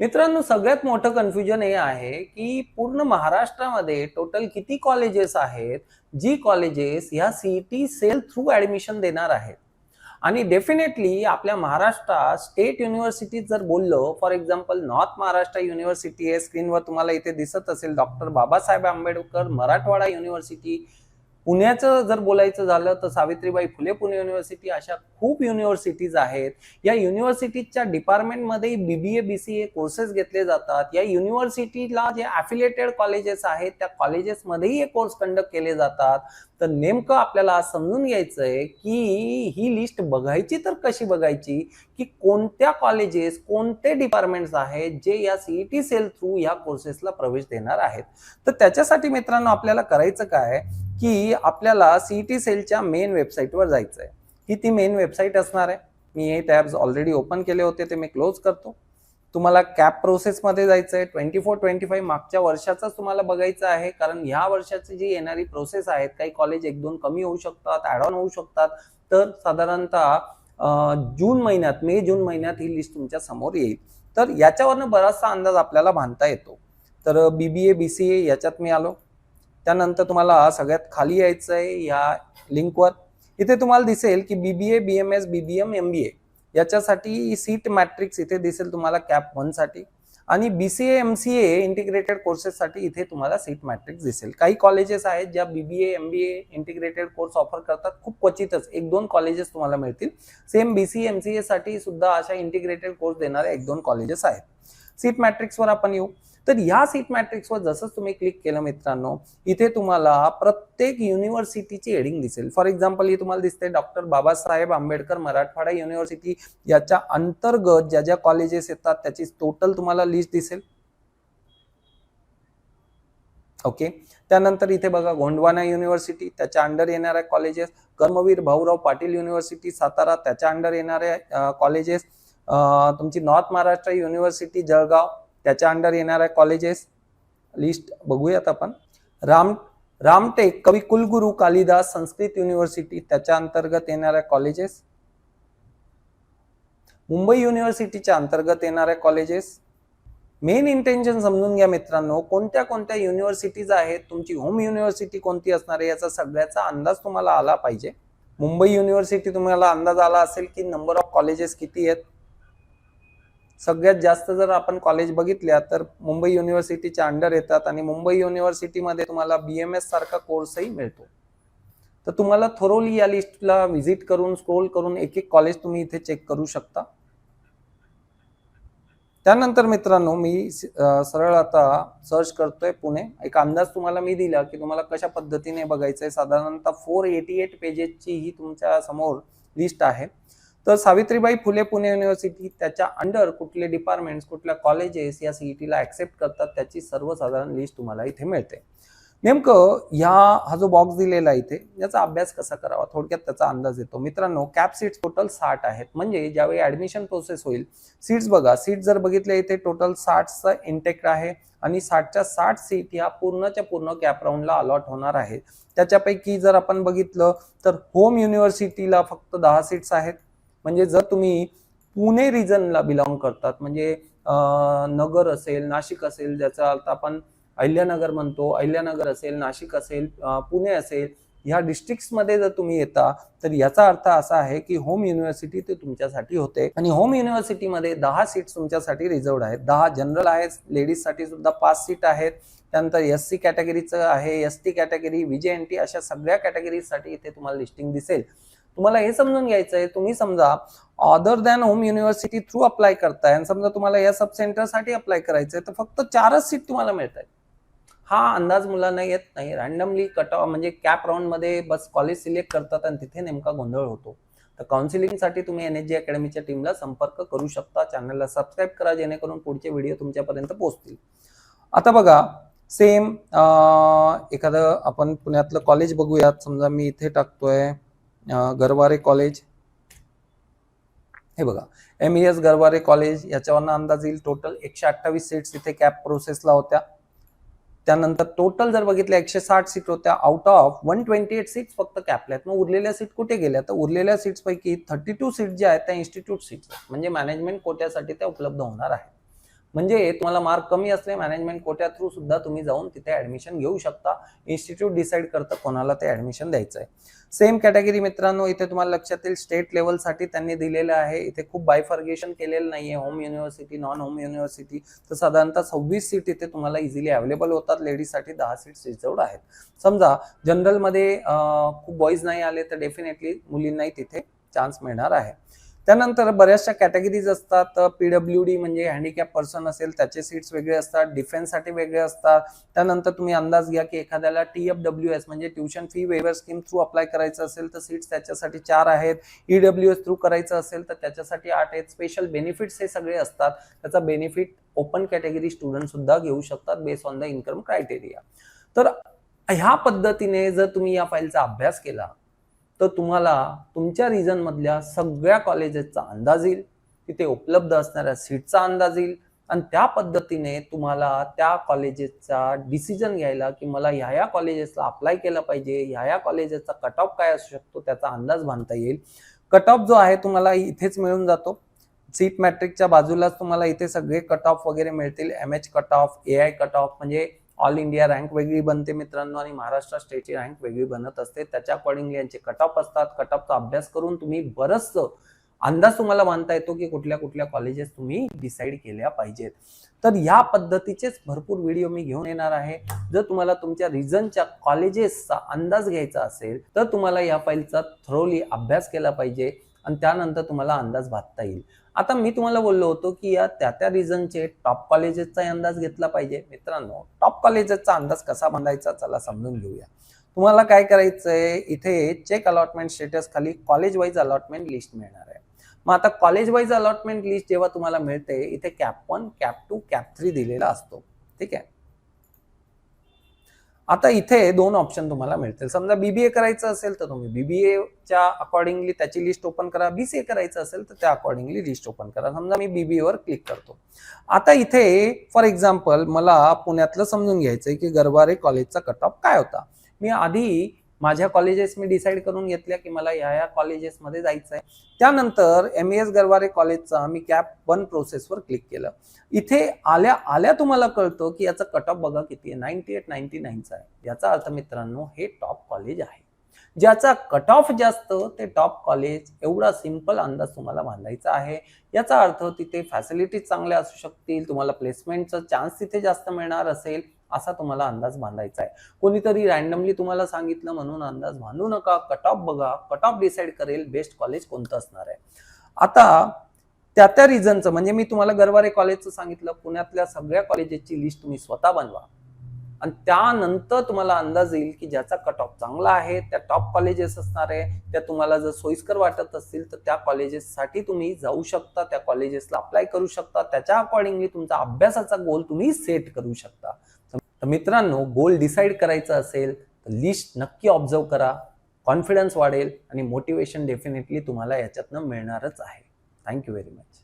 मित्रांनो सगळ्यात मोठं कन्फ्युजन हे आहे की पूर्ण महाराष्ट्रामध्ये टोटल किती कॉलेजेस आहेत जी कॉलेजेस ह्या सीईटी सेल थ्रू ऍडमिशन देणार आहेत? आणि डेफिनेटली आपल्या महाराष्ट्रात स्टेट युनिव्हर्सिटीत जर बोललो for example north Maharashtra university आहे स्क्रीनवर तुम्हाला इथे दिसत असेल डॉक्टर बाबासाहेब आंबेडकर मराठवाडा युनिव्हर्सिटी पुण्याचं जर बोलायचं झालं तर सावित्रीबाई फुले पुणे युनिव्हर्सिटी अशा खूप युनिव्हर्सिटीज आहेत. या युनिव्हर्सिटीजच्या डिपार्टमेंटमध्ये बीबीए ए कोर्सेस घेतले जातात. या युनिव्हर्सिटीला जे अफिलिएटेड कॉलेजेस आहेत त्या कॉलेजेसमध्येही हे कोर्स कंडक्ट केले जातात. तर नेमकं आपल्याला समजून घ्यायचं आहे की ही लिस्ट बघायची तर कशी बघायची? की कोणत्या कॉलेजेस कोणते डिपार्टमेंट्स आहेत जे या सीईटी सेल थ्रू या कोर्सेसला प्रवेश देणार आहेत? तर त्याच्यासाठी मित्रांनो आपल्याला करायचं काय? की आपल्याला सीईटी सेलच्या मेन वेबसाईटवर जायचं आहे ही ती मेन वेबसाईट असणार आहे. मी हे टॅब्स ऑलरेडी ओपन केले होते ते मी क्लोज करतो. तुम्हाला कॅप प्रोसेसमध्ये जायचं आहे ट्वेंटी फोर ट्वेंटी फाईव्ह मागच्या वर्षाचाच तुम्हाला बघायचं आहे. कारण ह्या वर्षाची जी येणारी प्रोसेस आहेत काही कॉलेज एक दोन कमी होऊ शकतात ॲड ऑन होऊ शकतात. तर साधारणतः जून महिन्यात मे जून महिन्यात ही लिस्ट तुमच्यासमोर येईल. तर याच्यावरनं बराचसा अंदाज आपल्याला बांधता येतो. तर बी बी ए बी सी ए याच्यात मी आलो. त्यानंतर तुम्हाला सगळ्यात खाली यायचं आहे या लिंकवर. इथे तुम्हाला दिसेल की B B A B M S B B M M B A याच्यासाठी सीट मॅट्रिक्स इथे दिसेल तुम्हाला कॅप वनसाठी. आणि B C A M C A integrated कोर्सेससाठी इथे तुम्हाला सीट मॅट्रिक्स दिसेल. काही कॉलेजेस आहेत ज्या B B A M B A integrated course offer करतात. खूप क्वचितच एक दोन कॉलेजेस तुम्हाला मिळतील. Same B C M C A साठी सुद्धा अशा इंटिग्रेटेड कोर्स देणारे एक दोन कॉलेजेस आहेत. सीट मॅट्रिक्सवर आपण येऊ. तर या सीट मॅट्रिक्सवर जसंच तुम्ही क्लिक केलं मित्रांनो इथे तुम्हाला प्रत्येक युनिव्हर्सिटीची हेडिंग दिसेल. फॉर एक्झाम्पल ही तुम्हाला दिसते डॉक्टर बाबासाहेब आंबेडकर मराठवाडा युनिव्हर्सिटी याच्या अंतर्गत ज्या ज्या कॉलेजेस येतात त्याची टोटल तुम्हाला लिस्ट दिसेल. ओके त्यानंतर इथे बघा गोंडवाना युनिव्हर्सिटी त्याच्या अंडर येणाऱ्या कॉलेजेस कर्मवीर भाऊराव पाटील युनिव्हर्सिटी सातारा त्याच्या अंडर येणाऱ्या कॉलेजेस तुमची नॉर्थ महाराष्ट्र युनिव्हर्सिटी जळगाव त्याच्या अंडर येणाऱ्या कॉलेजेस लिस्ट बघूयात आपण. राम रामटेक कवी कुलगुरू कालिदास संस्कृत युनिव्हर्सिटी त्याच्या अंतर्गत येणाऱ्या कॉलेजेस मुंबई युनिव्हर्सिटीच्या अंतर्गत येणाऱ्या कॉलेजेस मेन इंटेन्शन समजून घ्या मित्रांनो कोणत्या कोणत्या युनिव्हर्सिटीज आहेत तुमची होम युनिव्हर्सिटी कोणती असणार आहे याचा सगळ्याचा अंदाज तुम्हाला आला पाहिजे. मुंबई युनिव्हर्सिटी तुम्हाला अंदाज आला असेल की नंबर ऑफ कॉलेजेस किती आहेत सगळ्यात जास्त जर आपण कॉलेज बघितल्या तर मुंबई युनिव्हर्सिटीच्या अंडर येतात आणि मुंबई युनिव्हर्सिटीमध्ये तुम्हाला बी एम एस सारखा कोर्सही मिळतो. तर तुम्हाला थोरोली या लिस्टला व्हिजिट करून स्क्रोल करून एक एक कॉलेज तुम्ही इथे चेक करू शकता. त्यानंतर मित्रांनो मी सरळ आता सर्च करतोय पुणे. एक अंदाज तुम्हाला मी दिला की तुम्हाला कशा पद्धतीने बघायचं आहे साधारणतः फोर एटी एट पेजेसची ही तुमच्यासमोर लिस्ट आहे. तर सावित्रीबाई फुले पुणे युनिव्हर्सिटी त्याच्या अंडर कुठले डिपार्टमेंट्स कुठल्या कॉलेजेस या सीईटीला ऍक्सेप्ट करतात त्याची सर्वसाधारण लिस्ट तुम्हाला इथे मिळते. नेमकं ह्या हा जो बॉक्स दिलेला आहे इथे याचा अभ्यास कसा करावा? थोडक्यात त्याचा अंदाज येतो. मित्रांनो कॅप सीट्स टोटल साठ आहेत. म्हणजे ज्यावेळी ऍडमिशन प्रोसेस होईल सीट्स बघा सीट जर बघितले इथे टोटल साठचा इंटेक्ट आहे आणि साठच्या साठ सीट ह्या पूर्णच्या पूर्ण कॅप राऊंडला अलॉट होणार आहे. त्याच्यापैकी जर आपण बघितलं तर होम युनिव्हर्सिटीला फक्त दहा सीट्स आहेत. म्हणजे जर तुम्ही पुणे रिजनला बिलॉंग करतात म्हणजे नगर असेल नाशिक असेल ज्याचा अर्थ आपण अहिल्यानगर म्हणतो अहिल्यानगर असेल नाशिक असेल पुणे असेल ह्या डिस्ट्रिक्ट्समध्ये जर तुम्ही येता तर याचा अर्थ असा आहे की होम युनिव्हर्सिटी ते तुमच्यासाठी होते. आणि होम युनिव्हर्सिटीमध्ये दहा सीट्स तुमच्यासाठी रिझर्वड आहेत. दहा जनरल आहेत लेडीजसाठी सुद्धा पाच सीट आहेत. त्यानंतर एस सी कॅटेगरीचं आहे. एस टी कॅटेगरी विजय एन टी अशा सगळ्या कॅटेगरीसाठी इथे तुम्हाला लिस्टिंग दिसेल. तुम्हाला हे समजून घ्यायचं आहे तुम्ही समजा other than home university through apply करताय आणि समजा तुम्हाला या सब सेंटरसाठी अप्लाय करायचंय तर फक्त चारच सीट तुम्हाला मिळत आहेत हा अंदाज मुलांना येत नाही. रॅन्डमली कट म्हणजे कॅप राऊंडमध्ये बस कॉलेज सिलेक्ट करतात आणि तिथे नेमका गोंधळ होतो. तर काउन्सिलिंगसाठी तुम्ही एन एच जी अकॅडमीच्या टीमला संपर्क करू शकता. चॅनलला सबस्क्राईब करा जेणेकरून पुढचे व्हिडिओ तुमच्यापर्यंत पोहोचतील. आता बघा सेम एखादं आपण पुण्यातलं कॉलेज बघूयात. समजा मी इथे टाकतोय. गरवारे कॉलेज हे बघा एम एस गरवारे कॉलेज याच्यावरनं अंदाज येईल टोटल एकशे अठ्ठावीस सीट्स इथे कॅप प्रोसेसला होत्या. त्यानंतर टोटल जर बघितलं एकशे साठ सीट होत्या. Out of one twenty eight seats फक्त कॅपल्या आहेत. मग उरलेल्या सीट कुठे गेल्या? तर उरलेल्या सीट्सपैकी थर्टी टू सीट ज्या आहेत त्या इन्स्टिट्यूट सीट्स म्हणजे मॅनेजमेंट कोट्यासाठी त्या उपलब्ध होणार आहेत. म्हणजे तुम्हाला मार्क कमी असले मॅनेजमेंट कोट्या थ्रू सुद्धा तुम्ही जाऊन तिथे ऍडमिशन घेऊ शकता. इन्स्टिट्यूट डिसाईड करतं कोणाला ते ऍडमिशन द्यायचं आहे सेम कॅटेगरी मित्रांनो इथे तुम्हाला लक्षात येईल स्टेट लेवलसाठी त्यांनी दिलेलं आहे. इथे खूप बायफर्गेशन केलेलं नाहीये. Home university non home university तर साधारणतः सव्वीस सीट इथे तुम्हाला इझिली अवेलेबल होतात. लेडीजसाठी दहा सीट्स रिझर्व आहेत. समजा जनरलमध्ये खूप बॉईज नाही आले तर डेफिनेटली मुलींनाही तिथे चान्स मिळणार आहे. त्यानंतर बऱ्याचशा कॅटेगरीज असतात पीडब्ल्यू डी म्हणजे हँडिकॅप पर्सन असेल त्याचे सीट्स वेगळे असतात डिफेन्ससाठी वेगळे असतात. त्यानंतर तुम्ही अंदाज घ्या की एखाद्याला टी एफ डब्ल्यू एस म्हणजे tuition fee waiver scheme through apply करायचं असेल तर सीट्स त्याच्यासाठी चार आहेत. ई डब्ल्यू एस थ्रू करायचं असेल तर त्याच्यासाठी आठ आहेत. स्पेशल बेनिफिट्स हे सगळे असतात. त्याचा बेनिफिट ओपन कॅटेगरी स्टुडंट सुद्धा घेऊ शकतात based on the income criteria तर ह्या पद्धतीने जर तुम्ही या फाईलचा अभ्यास केला तर तुम्हाला तुमच्या रिजनमधल्या सगळ्या कॉलेजेसचा अंदाज येईल. तिथे उपलब्ध असणाऱ्या सीटचा अंदाज येईल. आणि त्या पद्धतीने तुम्हाला त्या कॉलेजेसचा डिसिजन घ्यायला की मला ह्या ह्या कॉलेजेसला अप्लाय केलं पाहिजे. ह्या ह्या कॉलेजेसचा कट ऑफ काय असू शकतो त्याचा अंदाज बांधता येईल. कट ऑफ जो आहे तुम्हाला इथेच मिळून जातो. सीट मॅट्रिकच्या बाजूलाच तुम्हाला इथे सगळे कट ऑफ वगैरे मिळतील. M H cut off A I cut off म्हणजे ऑल इंडिया रँक वेगळी बनते मित्रांनो आणि महाराष्ट्र स्टेटची रँक वेगळी बनत असते. त्याच्या अकॉर्डिंगली यांचे कट ऑफ असतात. कट ऑफचा अभ्यास करून तुम्ही बरंच अंदाज तुम्हाला मानता येतो की कुठल्या कुठल्या कॉलेजेस तुम्ही डिसाईड केल्या पाहिजेत. तर या पद्धतीचेच भरपूर व्हिडिओ मी घेऊन येणार आहे. जर तुम्हाला तुमच्या रिजनच्या कॉलेजेसचा अंदाज घ्यायचा असेल तर तुम्हाला या फाईलचा थ्रोली अभ्यास केला पाहिजे. आणि त्यानंतर तुम्हाला अंदाज बांधता येईल. आता मी तुम्हाला बोललो होतो की या त्या त्या रिजनचे टॉप कॉलेजेसचा अंदाज घेतला पाहिजे. मित्रांनो टॉप कॉलेजेसचा अंदाज कसा बांधायचा चला समजून घेऊया. तुम्हाला काय करायचंय? इथे चेक अलॉटमेंट स्टेटस खाली कॉलेज वाईज अलॉटमेंट लिस्ट मिळणार आहे. मग आता कॉलेज वाईज अलॉटमेंट लिस्ट जेव्हा तुम्हाला मिळते इथे CAP one CAP two CAP three दिलेला असतो. ठीक आहे? आता इथे दोन ऑप्शन तुम्हाला मिळतील. समजा बीबीए करायचं असेल तर तुम्ही बीबीएच्या अकॉर्डिंगली त्याची लिस्ट ओपन करा. बीसीए करायचं असेल तर त्या अकॉर्डिंगली लिस्ट ओपन करा. समजा मी बीबीएवर क्लिक करतो. आता इथे फॉर एक्झाम्पल मला पुण्यातलं समजून घ्यायचं आहे की गरवारे कॉलेजचा कट ऑफ काय होता? मी आधी माझ्या कॉलेजेस मी डिसाईड करून घेतल्या की मला या या कॉलेजेसमध्ये जायचं आहे त्यानंतर एम एस गरवारे कॉलेजचा मी कॅप वन प्रोसेसवर क्लिक केलं. इथे आल्या आल्या तुम्हाला कळतं की याचा कट ऑफ बघा किती आहे. नाईन्टी एट नाईन्टी नाईनचा आहे. याचा अर्थ मित्रांनो हे टॉप कॉलेज आहे. ज्याचा कट ऑफ जास्त ते टॉप कॉलेज एवढा सिंपल अंदाज तुम्हाला बांधायचा आहे. याचा अर्थ तिथे फॅसिलिटीज चांगल्या असू शकतील तुम्हाला प्लेसमेंटचा चान्स तिथे जास्त मिळणार असेल. असा तुम्हाला अंदाज बांधायचा आहे. कोणीतरी रॅन्डमली तुम्हाला सांगितलं म्हणून अंदाज बांधू नका. कट ऑफ बघा. कट ऑफ डिसाईड करेल बेस्ट कॉलेज कोणतं असणार आहे. आता त्या त्या रिझनचं म्हणजे मी तुम्हाला गरवारे कॉलेजचं सांगितलं. पुण्यातल्या सगळ्या कॉलेजेसची लिस्ट तुम्ही स्वतः बनवा. आणि त्यानंतर तुम्हाला अंदाज येईल की ज्याचा कट ऑफ चांगला आहे त्या टॉप कॉलेजेस असणार आहे त्या तुम्हाला जर सोयीस्कर वाटत असतील तर त्या कॉलेजेससाठी तुम्ही जाऊ शकता त्या कॉलेजेसला अप्लाय करू शकता. त्याच्या अकॉर्डिंगली तुमचा अभ्यासाचा गोल तुम्ही सेट करू शकता. तर मित्रांनो गोल डिसाईड करायचा असेल तर लिस्ट नक्की ऑब्झर्व करा. कॉन्फिडन्स वाढेल आणि मोटिवेशन डेफिनेटली तुम्हाला याच्यातनं मिळणारच आहे. Thank you very much